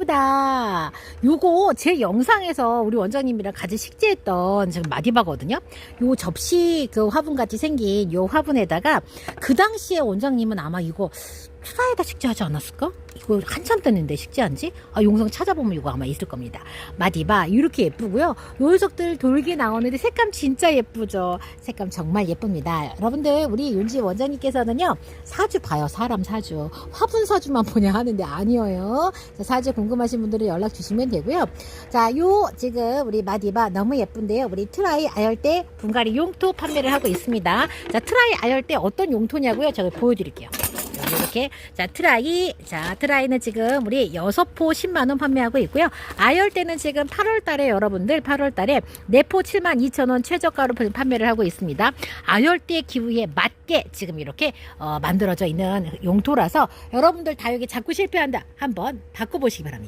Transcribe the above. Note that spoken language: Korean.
예쁘다. 요거 제 영상에서 우리 원장님이랑 같이 식재했던 지금 마디바거든요. 요 접시 그 화분 같이 생긴 요 화분에다가 그 당시에 원장님은 아마 이거 트라이다 식재하지 않았을까? 이거 한참 됐는데 식재한 지? 아, 영상 찾아보면 이거 아마 있을 겁니다. 마디바 이렇게 예쁘고요. 요 녀석들 돌기 나오는데 색감 진짜 예쁘죠. 색감 정말 예쁩니다. 여러분들 우리 윤지 원장님께서는요. 사주 봐요. 사람 사주. 화분 사주만 보냐 하는데 아니에요. 자, 사주 궁금하신 분들은 연락 주시면 되고요. 자, 요 지금 우리 마디바 너무 예쁜데요. 우리 트라이 아열대 분갈이 용토 판매를 하고 있습니다. 자, 트라이 아열대 어떤 용토냐고요? 제가 보여드릴게요. 이렇게 자 트라이 자 트라이는 지금 우리 여섯 포 10만 원 판매하고 있고요. 아열대는 지금 8월 달에 여러분들 8월 달에 네포 7만 2천 원 최저가로 판매를 하고 있습니다. 아열대 기후에 맞게 지금 이렇게 어, 만들어져 있는 용토라서 여러분들 다육이 자꾸 실패한다 한번 바꿔보시기 바랍니다.